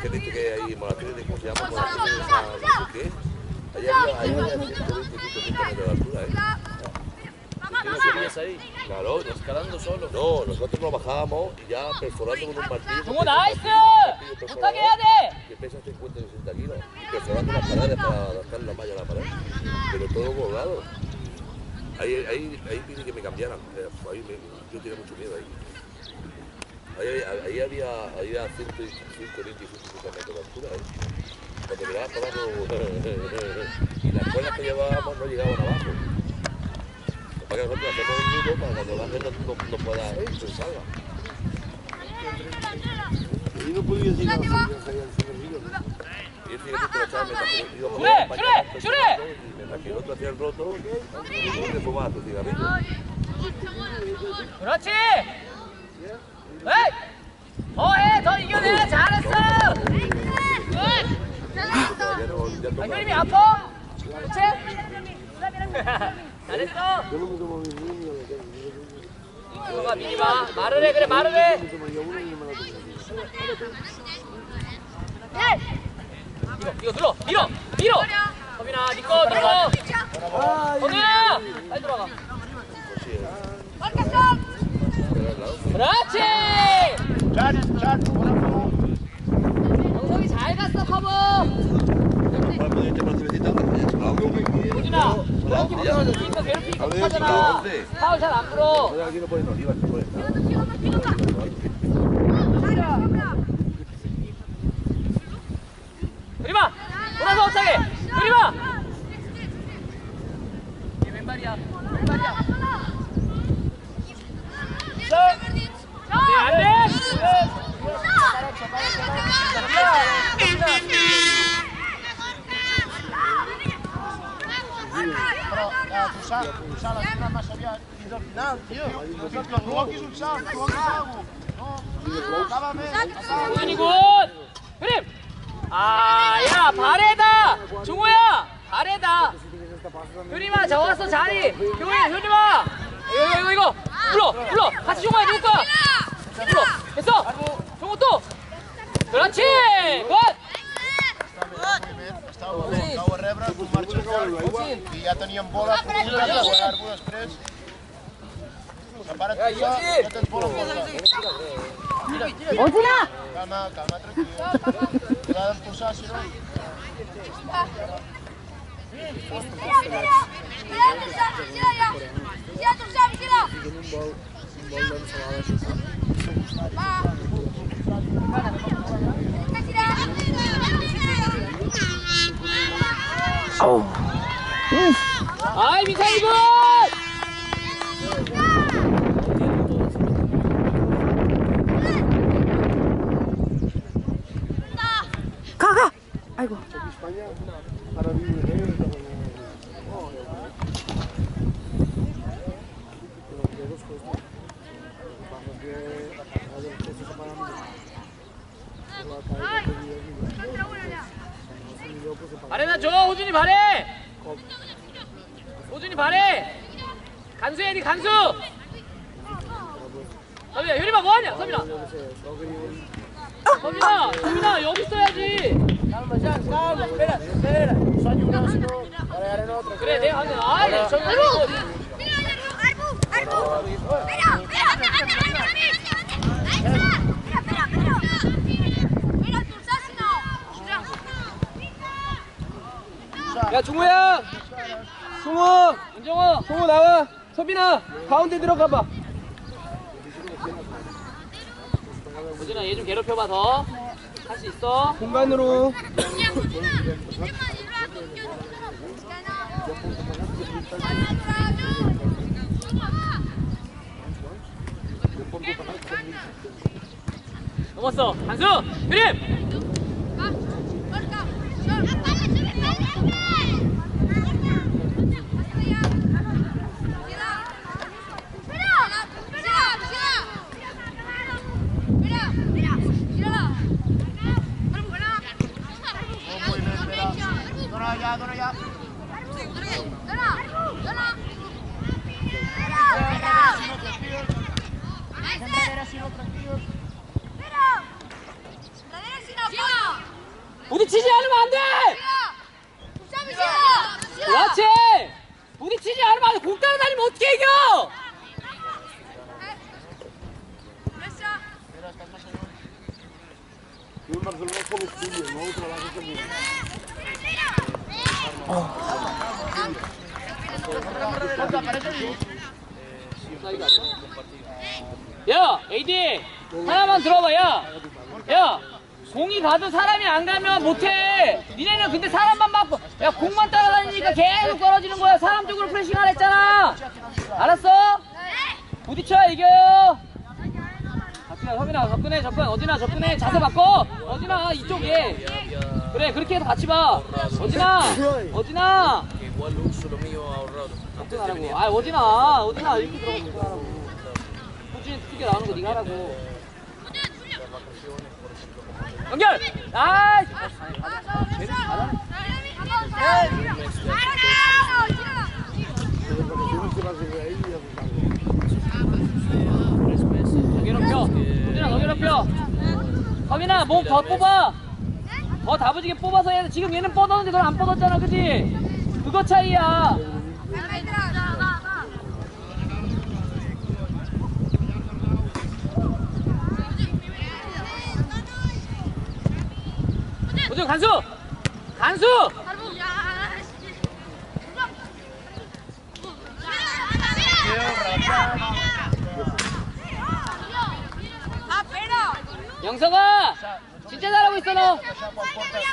que dice que hay monasterio, ¿cómo se llama? No sé qué. Ahí hay una de las 125 metros de altura, ¿eh? ¿Tú no subías ahí? Claro. ¿Escalando solo? No, nosotros lo bajábamos y ya perforando con un martillo. ¡Como una aistra! ¡Está quédate! Que pesa 50 o 60 kilos. Y perforando las paredes para adaptar la malla a la pared. Pero todo colgado. Ahí, ahí, ahí pide que me cambiaran. Eh, ahí me, yo tenía mucho miedo ahí. Ahí, ahí, ahí había, ahí había 100, 120 y 150 metros de altura. ¿eh? Cuando mirabas para abajo, y las cuerdas que llevábamos no llegaban abajo. Para que nosotros hacemos un nudo para cuando la gente no, no, no pueda se salga. Y no podías ir a la salida, salían súper ríos. Y él fíjate que la chava me trajo- iba con ¡Shure, un compañero, Shure, Shure! Y mientras que el otro hacía el roto, y uno le fumaba tu cigarrillo. 그렇지! 에이! 더해! 더 이겨내! 잘했어! 굿! 아, 효림이 아파? 그렇지? 잘했어! Tengo. 이거가 미니마 말을 해 그래 말을 해! Tomaría. 이거 들어! 밀어! 밀어! 서빈아 니꺼 들어! 서빈아! 빨리 들어가 그렇지! 영석이 잘 갔어 커버! 호준아 그렇게 밀어주니까 괴롭히니까 못하잖아 파울 잘안 불어 estava a veure, cau a rebre, un marxa llarg, i ja teníem bola, un llarg després. Separa't tu, no tens bola en bola. Calma, calma, tranquil. L'ha d'empulsar, si no. Mira, mira! Mira, vigila ja! Vigila, Torçà, vigila! Tinc un vol, un vol d'ensalada, això. Va! 아이, 미사일 굿! 가가. 아이고. España, ahora vive en él, Los dedos cuestan. Lo que pasa es que a ver, que se separan mucho. Pero la cabeza que vive aquí, no sé ni loco, se para. 발에다 줘, 호준이 발에! 호준이 발에! 간수 해야 돼, 간수! 서빈아, 효림아 뭐하냐, vive 서빈아, 서빈아, 여기 있어야지! 그래, 내가 하면, 아, 저기 어 야, 종호야! 종호! 윤정호! 종호 나와! 서빈아! 가운데 들어가 봐! 호준아, 얘 좀 괴롭혀봐, 더. 할 수 있어. 공간으로. 넘었어. 한수! 그림! 부딪히지 않으면 안 돼! 그렇지! 부딪히지 않으면 안 돼! 공 따라다니면 어떻게 이겨! 야, AD! 하나만 들어봐, 야! 야! 공이 가도 사람이 안 가면 못해! 니네는 근데 사람만 맞고, 야, 공만 따라다니니까 계속 떨어지는 거야! 사람 쪽으로 프레싱 하라 했잖아! 알았어? 부딪혀야 이겨요! 박진아, 서민아, 접근해, 접근. 어디나, 접근해. 자세 바꿔! 어디나, 이쪽에! 그래, 그렇게 해서 같이 봐! 어디나! 어디나! Que igual uso lo mío ahorrado. Antes de 하라고. venir. 아, 어디나! 어디나! 이렇게 들어가서 하라고. 꾸준히 크게 나오는 거 네가 하라고. 연결! 아! 서민아, 몸 더 뽑아. 더 다부지게 뽑아서 해야 돼. 지금 얘는 뻗었는데 넌안 뻗었잖아, 그지? 그거 차이야. 꾸준 간수! 간수! 영석아! 진짜 잘하고 있어, 너.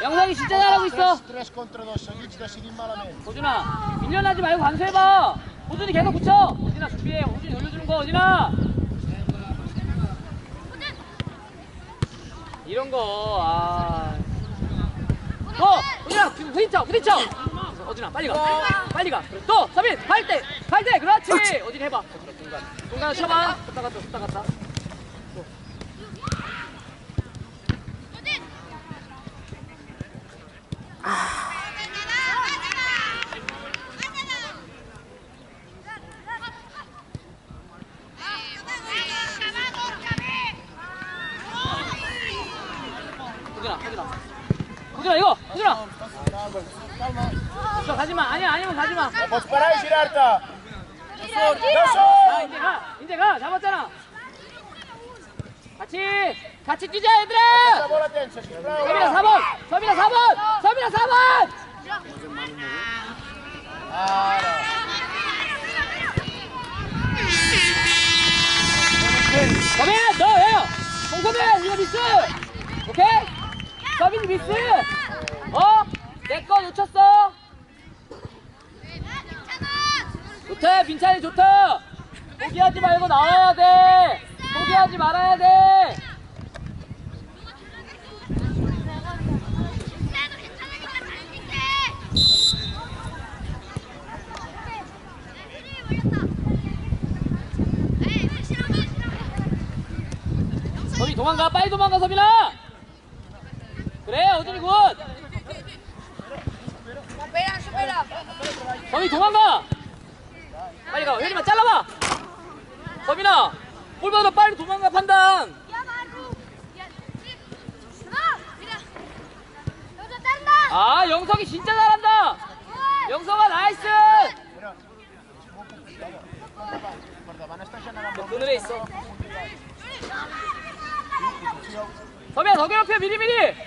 영석이 진짜 잘하고 있어. 3 contra 2 seguits decidim malament. 호준아 밀려나지 말고 관수해봐 호준이 계속 붙여 호준아 준비해 호준이 돌려주는 거 호준아 이런 거 아 어! 지금 부딪혀 부딪혀 호준아 빨리 가. 빨리 가 또 서빈 갈때 갈때 그렇지. 호준이 해봐. 중간 중간 쳐봐. 쳤다 갔다 쳤다 갔다 호준아 호준아 호준아 이거 호준아 저 가지마. 아니야 아니면 가지마. Pots parar. 아 이제 가. 이제 가. 잡았잖아. 같이 같이 뛰자 얘들아. bola. 서빈아 4번 서빈아 4번 서빈아 4번 Ara. 서빈아 너예요 홍서빈 이거 미스. 오케이? 서빈이 미스. 어? 내 거 놓쳤어 좋다 빈찬이 좋다 포기하지 말고 나와야 돼. 포기하지 말아야 돼. 서빈 도망가. 빨리 도망가 서빈아. 그래 어준이 굿 서빈 도망가 빨리 가. 혜림아 잘라봐. 서빈아 볼 받아 빨리 도망가 판단. 아 영석이 진짜 잘한다. 영석아 나이스. 그늘에 있어. 서빈아 더 괴롭혀 미리미리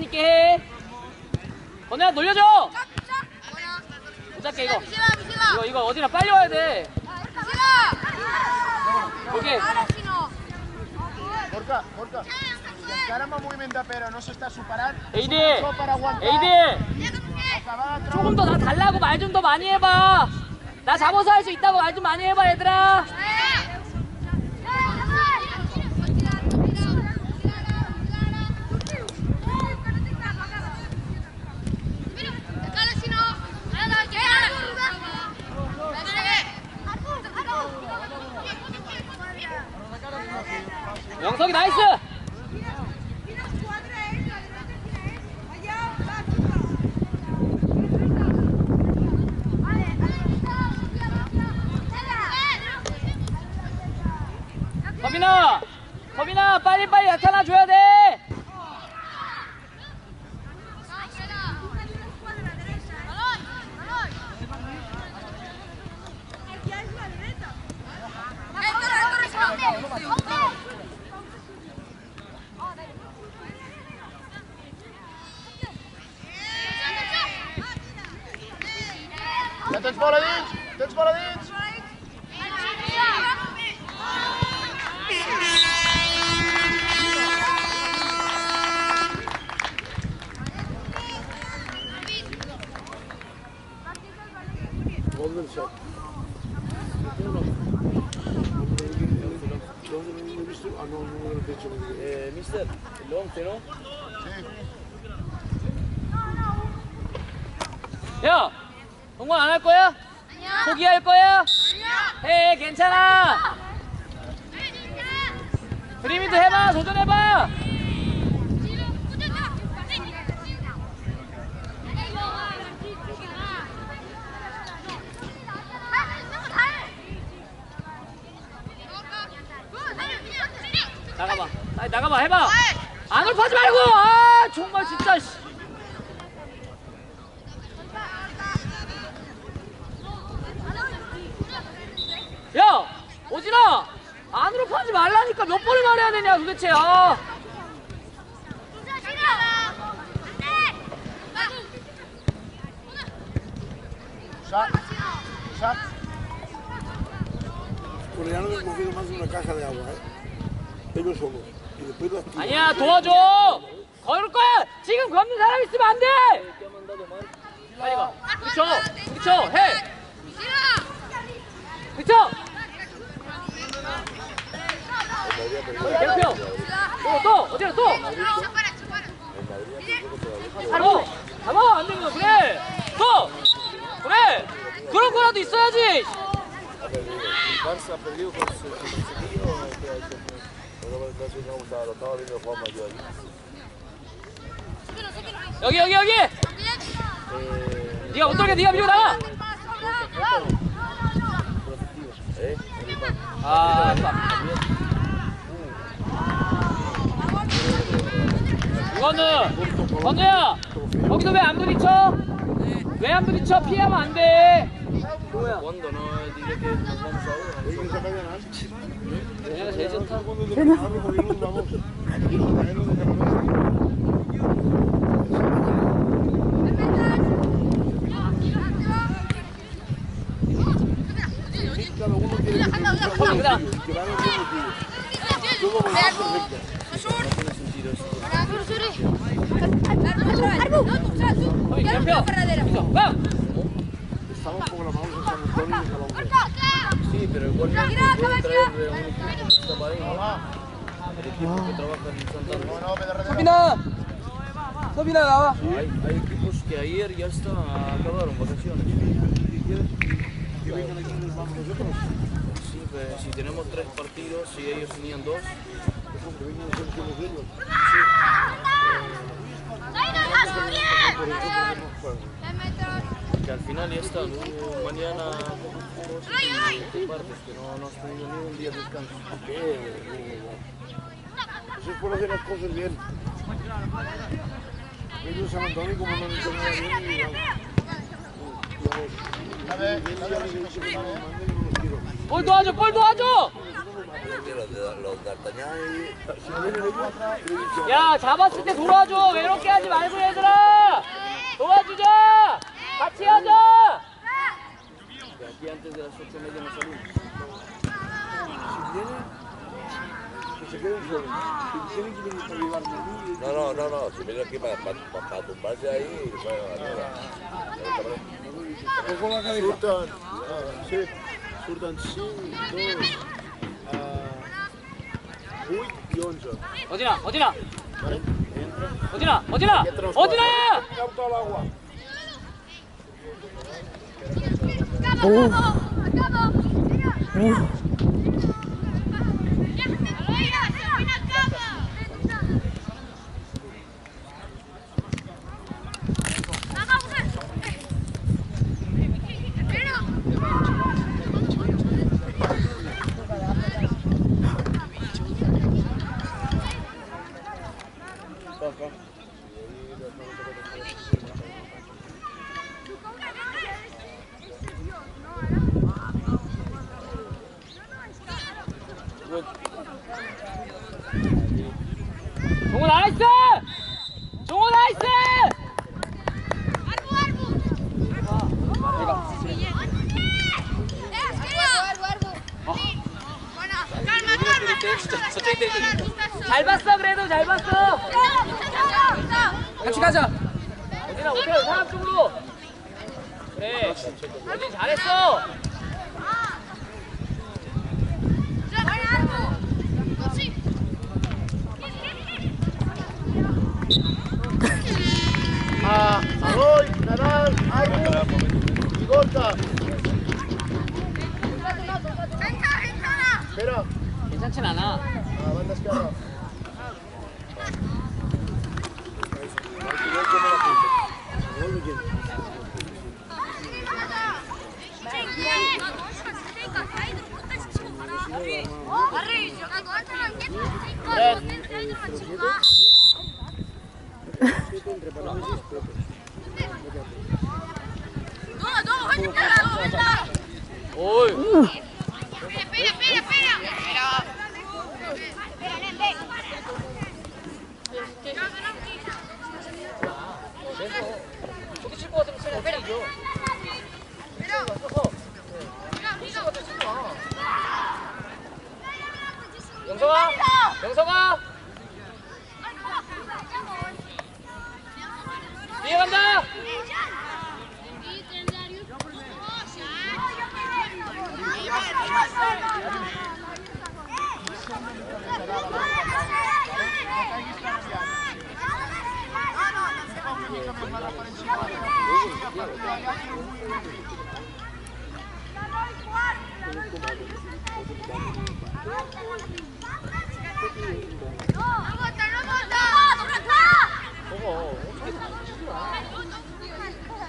자신 있게 해 건우야 놀려줘 붙잡게 이거 이거 이거 어디나 빨리 와야 돼 오케이 Gorka, Gorka. Si encara amb el moviment de Pere no s'està superant, 에이디 això per aguantar, 에이디 조금 더 나 달라고 말 좀 더 많이 해봐 나 잡아서 할 수 있다고 말 좀 많이 해봐 얘들아 영석이 나이스! 서빈아! 서빈아 빨리빨리 나타나 줘야 돼 Ja, tens bola dins! Tens bola dins! Golden shot. ¿Dónde me visto? Ah, no, no lo he hecho. Eh, mister, el 11, ¿no? 야 동건 안 할 거야? 포기할 거야? 해 괜찮아 드림이도 해봐. 도전해봐. 나가봐. 아니, 나가봐. 해봐. 안을 파지 말고. 아 정말 진짜 씨. 야 오진아 안으로 파지 말라니까 몇 번을 말해야 되냐 도대체 아 me más una caja de agua, ¿eh? Ellos. Y después. 아니야 도와줘 걸을 거야 지금 걷는 사람 있으면 안돼 빨리 가 그쵸 그쵸 해 그쵸 대표 또또 어디로 또 바로 잡아 안거 그래 또 그래 그런 거라도 있어야지. 여기 여기 여기 네가 못 돌게 네가 밀고 나가 ¿Eh? 아 이거는 건우야 거기서 왜안 부딪혀? 왜 안 부딪혀? 피하면 안돼. Ellos sacan adelante. 얘가 제일 좋다 Cuando abro, porque nos vamos. Y los cadenos de Carlos. Cada uno tiene que tener su juego Cuidado. suyo, y que van haciendo suyo. Todo va perfecto. 거기 대표 있어 가 Estaban programados en San Antonio y en Calonge. Sí, pero igualmente pueden traer de un equipo que está para ahí. El equipo que trabaja en Santana. No, no, ve de darrere. 서빈아 서빈아 나와 Hay, hay equipos que ayer ya está, acabaron vacaciones. Que vengan aquí y nos vamos nosotros. Sí, pues, si tenemos tres partidos, si ellos tenían dos, Eso, que vengan a ser como ellos. Que al final ya están. Hubo mañana dos partes que no, no has tenido ni un día de descanso. Eso es por hacer las cosas bien. Ellos San Antonio como no han hecho nada bien los los D'Artagnan y... Vienen 야 잡았을 때 도와줘 외롭게 하지 말고 얘들아 도와주자 같이 하자 aquí antes de las ocho y media no salimos. si vienen, que se queden solos. Si tienen que venir para llevarme a mí, No, no, no, no, si viene aquí para, para, para, tumbarse ahí para la mierda. cojo la cabeza. surten, Ah, sí. Surten 5, 2, uh, 8 i 11. 어디나 어디나. 어디나 어디나 어디나 quatre. Cau 종호 나이스! 종호 나이스 잘 봤어 그래도 잘 봤어. 같이 가자. 어디나 오세요 사람 쪽으로. 그래 어디 잘했어. Nadal, Arbu i Gorka. Espera. 괜찮진 않아 A banda esquerra. 오이 저기 칠것 같으면 그냥 때리죠 영성아 영성아 뒤에 간다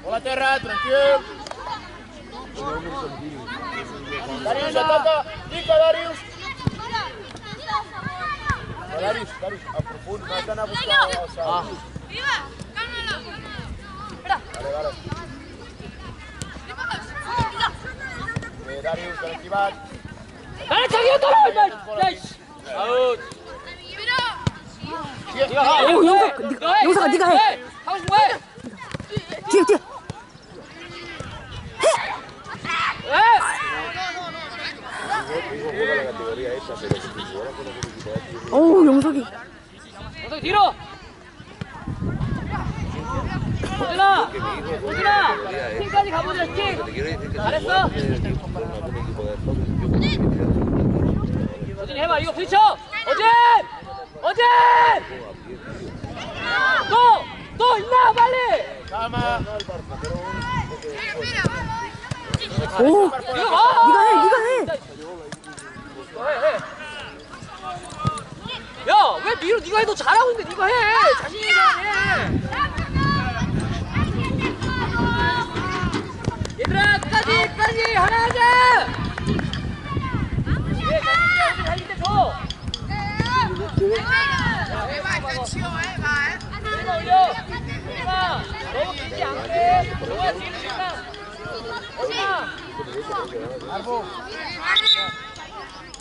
Bola a terra, tranquil. Darius, ataca. Pica, Darius. Darius, Darius, aprofund, no has d'anar a buscar el salt. 아 Vale, vale. Eh, Darius, ben activat. 나는 자기가 따라 임마 야이씨 아우 네가 가 오, 영석, 네가- 영석아, 네가 해. 하고 싶은 거 해. 뒤에 뒤에 해. Hijo juega la categoría esa, pero si jugara con algún equipo de aquí, 어우 영석이 영석이 뒤로. 호준아, 호준아, 팀까지 가보자 팀. te quiero decir que si 잘했어. jugara con algún equipo de Fox, yo creo que me 호준이 해봐 이거 부딪혀. 어진, 어진. 또또 있나 빨리. Calma. 오 이거 봐. 네가 해 네가 해, 해. 야, 왜 미로 네가 해? 너 잘하고 있는데 네가 해. 자신 있게 해. 얘들아, 끝까지, 끝까지 하나 하자. 예, 자신 있게 줘. 올려, 올려. 올려. 너무 길지 않게. 너가 뒤로 신나. 어디나.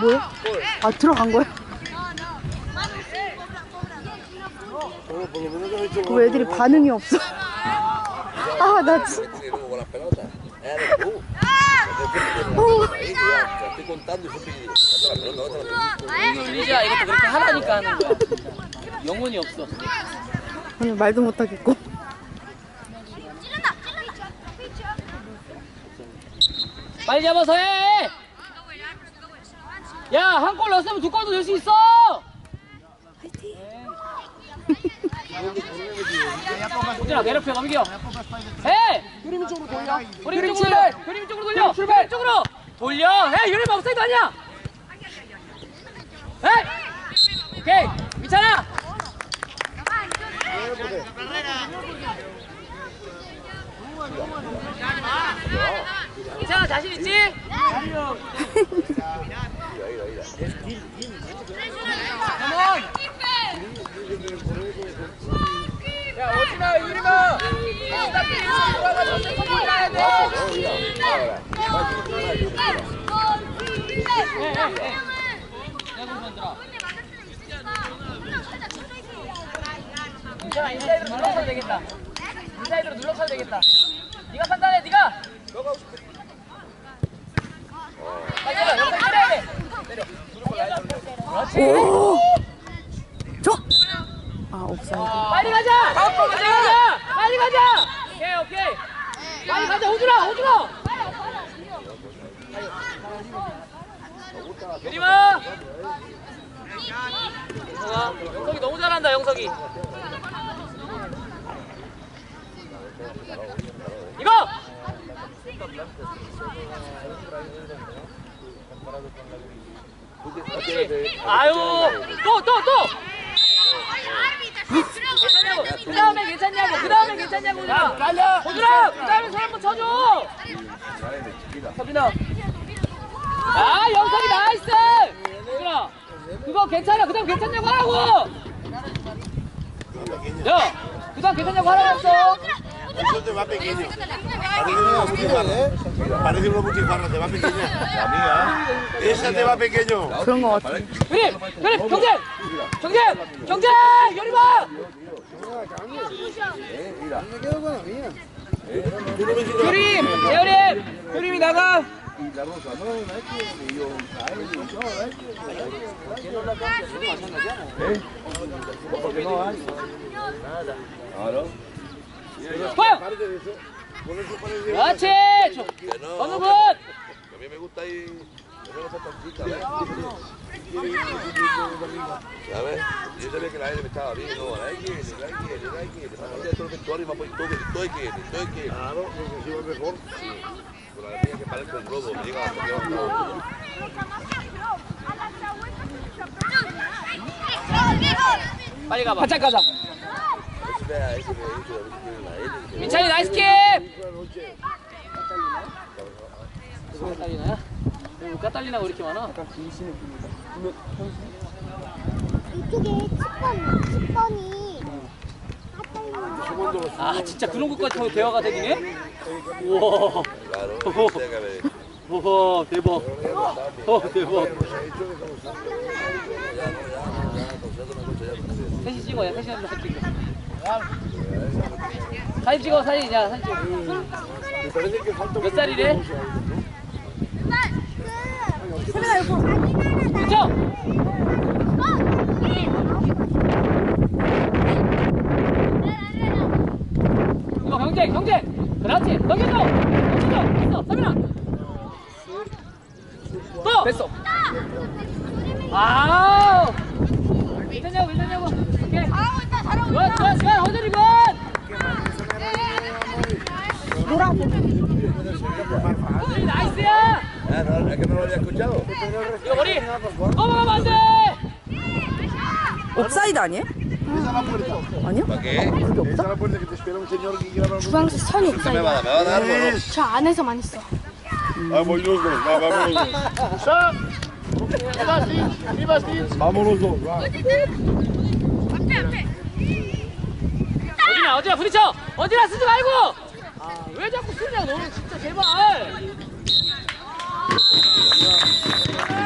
뭐야? 아 들어간 거야? 왜 애들이 반응이 없어? 아, 나 진짜. 준이지야 이것도 그렇게 하라니까 하는 거야. 영혼이 없어. 오늘 말도 못하겠고. 빨리 잡아서 해. 야, 한 골 넣었으면 두 골도 넣을 수 있어. 호진아 괴롭혀 넘겨. 해. 그림이 쪽으로 돌려. 그림 쪽으로 돌려. 그림 쪽으로 돌려. 출발 쪽으로 돌려. 해. 유림 없어도 아니야. 해. 오케이. 괜찮아. 괜찮아 자신 있지? 인사이드로 눌러서 되겠다 인사이드로 눌러서 되겠다 네가 판단해 네가 빨리 때려 영상 때려야 돼 때려 그렇지 오! 저! 아, 옵사이드. 빨리 가자! 빨리 가자! 빨리 가자! 오케이 오케이. 빨리 가자 호준아 호준아 유림아 영석아 영석이 너무 잘한다 영석이. 이거 아유 또 또 또. 그 다음에 괜찮냐고 그 다음에 괜찮냐고 호준아 호준아 그 다음에 손 한번 쳐줘. 서빈아. 아 영석이 나이스. 호준아 그거 괜찮아. 그 다음 괜찮냐고 하라고. 야그 다음 괜찮냐고 하라고 했어 Eso te va pequeño. Parece una butifarra. Te va pequeña. La mía. Esa te va pequeño. 그런 거 같아. 그림 그림 경쟁 경쟁 경쟁 요리봐 그림 예어림 그림이 나가 과 연 그렇지 좋- Que no, 어느 que 분 a mí me gusta ir. que no sea tan chica, ¿ves? ¿Sabes? Yo sabía que la L me estaba bien, no, la X, la X, la X, me estaba cambiando todo el vestuario y me ha puesto todo, todo X, todo X. Claro, porque así va mejor. Con la mía que parezco un globo, me llega hasta aquí abajo. 빨리 가봐 바짝 가자 Ese me da ese, me ha dicho, 민찬이 나이스 킥 누가 딸리나요? 누가 딸리나 왜 이렇게 많아? 이쪽에 10번, 10번이 아 진짜 그런 것까지 대화가 되기네? 우와. 우와 대박 어 대박. 셋이 찍어야 셋이 한번 찍어 사진 찍어 사진 야 사진 찍어. 몇 살이래? 세민아, 이거. 그쵸? 이거 경쟁 경쟁 그렇지 넘겨줘 넘겨줘 됐어 서민아. 또! 됐어. 아우! 괜찮냐고 괜찮냐고. 오케이. 굿, 굿, 굿, 허준이 굿! 허준이 나이스야! Ah, no, es que no lo había escuchado. 머리! 넘어가면 안 돼! 옵사이드 아니에요? 아니요? ¿Para qué? Esa es la puerta que te espera un señor que quiera hablar 주황색 선이 ¿Qué me va a dar? ¿Me va a dar algo o no? 저 안에서만 있어. Vamos los dos, va, vámonos los dos. Vámonos los dos, va. 어디나 어진아 부딪혀 어진아 쓰지 말고 아 왜 자꾸 쓰냐 너는 진짜 제발 Thank you.